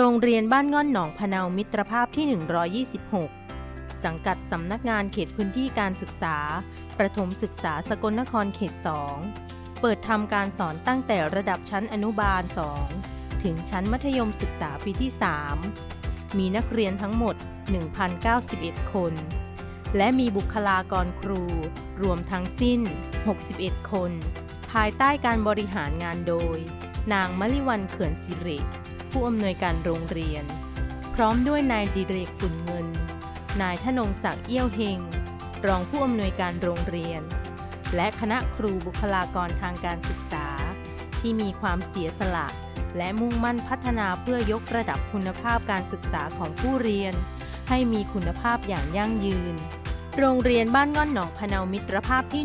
โรงเรียนบ้านง่อนหนองพะเนามิตรภาพที่ 126 สังกัดสำนักงานเขตพื้นที่การศึกษา ประถมศึกษาสกลนครเขต 2 เปิดทำการสอนตั้งแต่ระดับชั้นอนุบาล 2 ถึงชั้นมัธยมศึกษาปีที่ 3 มีนักเรียนทั้งหมด 1,091 คน และมีบุคลากรครู รวมทั้งสิ้น 61 คน ภายใต้การบริหารงานโดย นางมลิวันเขื่อนสิริ ผู้อำนวยการโรงเรียน พร้อมด้วยนายดิเรกฝุ่นเงิน นายธนงศักดิ์เอี้ยวเฮง รองผู้อำนวยการโรงเรียน และคณะครูบุคลากรทางการศึกษา ที่มีความเสียสละ และมุ่งมั่นพัฒนาเพื่อยกระดับคุณภาพการศึกษาของผู้เรียน ให้มีคุณภาพอย่างยั่งยืน โรงเรียนบ้านง่อนหนองพะเนามิตรภาพที่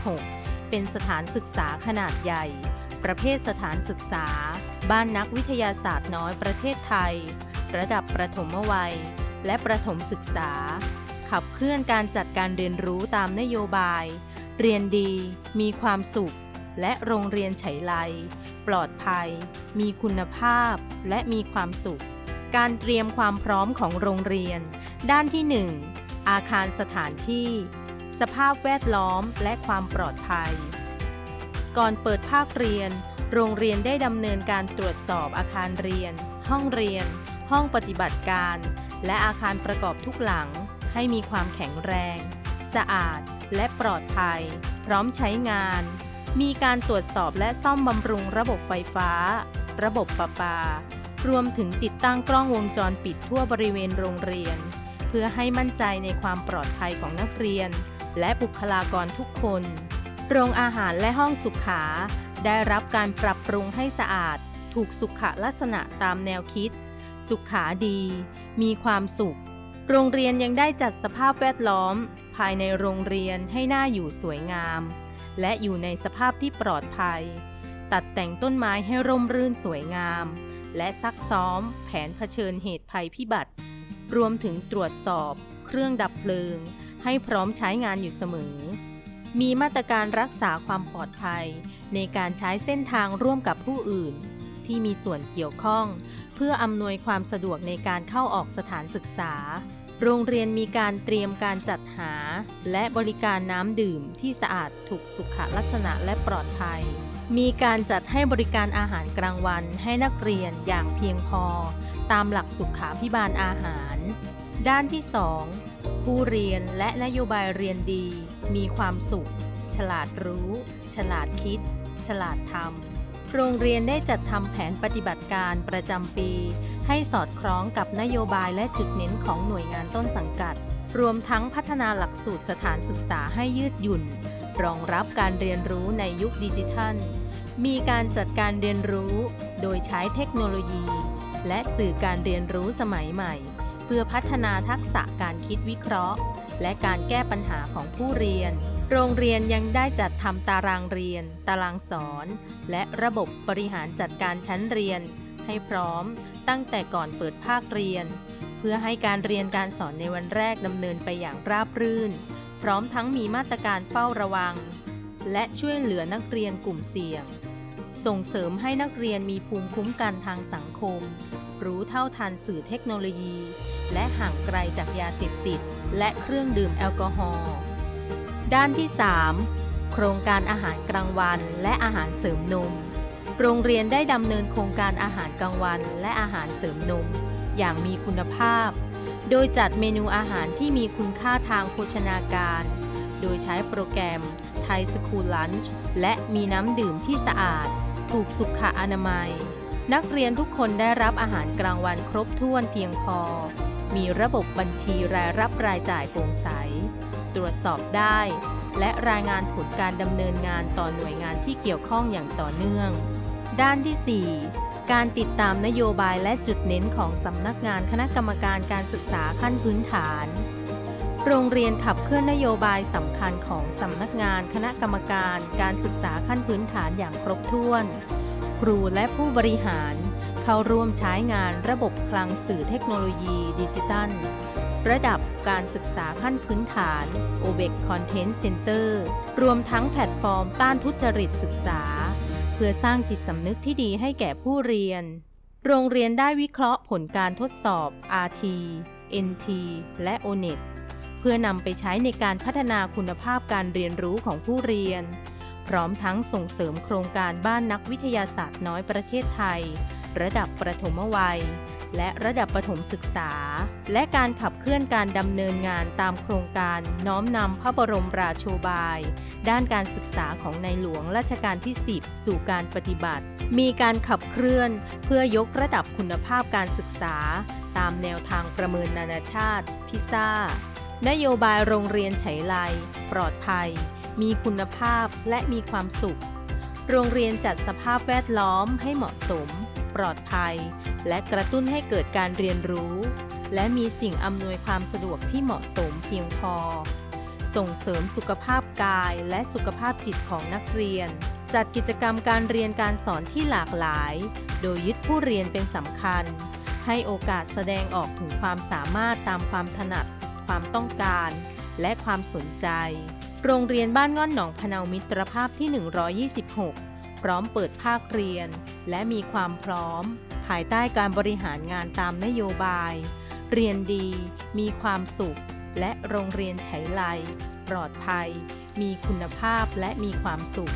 126 เป็นสถานศึกษาขนาดใหญ่ ประเภทสถานศึกษา บ้านนักวิทยาศาสตร์น้อยประเทศไทย ระดับประถมวัย และประถมศึกษา ขับเคลื่อนการจัดการเรียนรู้ตามนโยบาย เรียนดี มีความสุข และโรงเรียนไฉไลปลอดภัย มีคุณภาพ และมีความสุข การเตรียมความพร้อมของโรงเรียน ด้านที่ 1 อาคารสถานที่ สภาพแวดล้อมและความปลอดภัย ก่อนเปิดภาคเรียน โรงเรียนได้ดำเนินการตรวจสอบอาคารเรียน ห้องเรียน ห้องปฏิบัติการ และอาคารประกอบทุกหลัง ให้มีความแข็งแรง สะอาด และปลอดภัย พร้อมใช้งาน มีการตรวจสอบและซ่อมบำรุงระบบไฟฟ้า ระบบประปา รวมถึงติดตั้งกล้องวงจรปิดทั่วบริเวณโรงเรียน เพื่อให้มั่นใจในความปลอดภัยของนักเรียน และบุคลากรทุกคน โรงอาหารและห้องสุขา ได้รับการปรับปรุงให้สะอาด ถูกสุขลักษณะตามแนวคิด สุขาดี มีความสุข โรงเรียนยังได้จัดสภาพแวดล้อม ภายในโรงเรียนให้น่าอยู่สวยงาม และอยู่ในสภาพที่ปลอดภัย ตัดแต่งต้นไม้ให้ร่มรื่นสวยงาม และซักซ้อม แผนเผชิญเหตุภัยพิบัติ รวมถึงตรวจสอบ เครื่องดับเพลิง ให้พร้อมใช้งานอยู่เสมอ มีมาตรการรักษาความปลอดภัย ในการใช้เส้นทางร่วมกับผู้อื่น ที่มีส่วนเกี่ยวข้อง เพื่ออำนวยความสะดวกในการเข้าออกสถานศึกษา โรงเรียนมีการเตรียมการจัดหา และบริการน้ำดื่มที่สะอาดถูกสุขลักษณะและปลอดภัย มีการจัดให้บริการอาหารกลางวันให้นักเรียนอย่างเพียงพอ ตามหลักสุขาพิบาลอาหาร ด้านที่ 2 ผู้เรียนและนโยบายเรียนดี มีความสุข ฉลาดรู้ ฉลาดคิด ฉลาดทำ โรงเรียนได้จัดทำแผนปฏิบัติการประจำปี ให้สอดคล้องกับนโยบายและจุดเน้นของหน่วยงานต้นสังกัด รวมทั้งพัฒนาหลักสูตรสถานศึกษาให้ยืดหยุ่น รองรับการเรียนรู้ในยุคดิจิทัล มีการจัดการเรียนรู้ โดยใช้เทคโนโลยี และสื่อการเรียนรู้สมัยใหม่ เพื่อพัฒนาทักษะการคิดวิเคราะห์ และการแก้ปัญหาของผู้เรียน โรงเรียนยังได้จัดทำตารางเรียน ตารางสอน และระบบบริหารจัดการชั้นเรียน ให้พร้อมตั้งแต่ก่อนเปิดภาคเรียน เพื่อให้การเรียนการสอนในวันแรกดำเนินไปอย่างราบรื่น พร้อมทั้งมีมาตรการเฝ้าระวัง และช่วยเหลือนักเรียนกลุ่มเสี่ยง ส่งเสริมให้นักเรียนมีภูมิคุ้มกันทางสังคม รู้เท่าทันสื่อเทคโนโลยี และห่างไกลจากยาเสพติด และเครื่องดื่มแอลกอฮอล์ด้านที่ 3 โครงการอาหารกลางวันและอาหารเสริมนม โรงเรียนได้ดำเนินโครงการอาหารกลางวันและอาหารเสริมนม อย่างมีคุณภาพ โดยจัดเมนูอาหารที่มีคุณค่าทางโภชนาการ โดยใช้โปรแกรมไทยสคูลลันช์และมีน้ำดื่มที่สะอาด ถูกสุขอนามัย นักเรียนทุกคนได้รับอาหารกลางวันครบถ้วนเพียงพอ มีระบบบัญชีรายรับรายจ่ายโปร่งใส ตรวจสอบได้ และรายงานผลการดำเนินงานต่อหน่วยงานที่เกี่ยวข้องอย่างต่อเนื่อง ด้านที่ 4 การติดตามนโยบายและจุดเน้นของสำนักงานคณะกรรมการการศึกษาขั้นพื้นฐาน โรงเรียนขับเคลื่อนนโยบายสำคัญของสำนักงานคณะกรรมการการศึกษาขั้นพื้นฐานอย่างครบถ้วน ครูและผู้บริหาร เข้าร่วมใช้งานระบบคลังสื่อเทคโนโลยีดิจิตัล ระดับการศึกษาขั้นพื้นฐาน OBEC Content Center รวมทั้งแพลตฟอร์มต้านทุจริตศึกษา เพื่อสร้างจิตสำนึกที่ดีให้แก่ผู้เรียน โรงเรียนได้วิเคราะห์ผลการทดสอบ RT NT และ ONET เพื่อนำไปใช้ในการพัฒนาคุณภาพการเรียนรู้ของผู้เรียน พร้อมทั้งส่งเสริมโครงการบ้านนักวิทยาศาสตร์น้อยประเทศไทย ระดับประถมวัย และระดับประถมศึกษา และการขับเคลื่อนการดำเนินงานตามโครงการน้อมนำพระบรมราโชบาย ด้านการศึกษาของในหลวงรัชกาลที่ 10 สู่การปฏิบัติ มีการขับเคลื่อนเพื่อยกระดับคุณภาพการศึกษา ตามแนวทางประเมินนานาชาติ พิซ่านโยบายโรงเรียนไฉไลปลอดภัย มีคุณภาพและมีความสุข โรงเรียนจัดสภาพแวดล้อมให้เหมาะสม ปลอดภัย และกระตุ้นให้เกิดการเรียนรู้ และมีสิ่งอำนวยความสะดวกที่เหมาะสมเพียงพอ ส่งเสริมสุขภาพกายและสุขภาพจิตของนักเรียน จัดกิจกรรมการเรียนการสอนที่หลากหลาย โดยยึดผู้เรียนเป็นสำคัญ ให้โอกาสแสดงออกถึงความสามารถตามความถนัด ความต้องการ และความสนใจ โรงเรียนบ้านง่อนหนองพนามิตรภาพที่ 126 พร้อมเปิดภาคเรียน และมีความพร้อม ภายใต้การบริหารงานตามนโยบาย เรียนดี มีความสุข และโรงเรียนไฉไลปลอดภัย มีคุณภาพและมีความสุข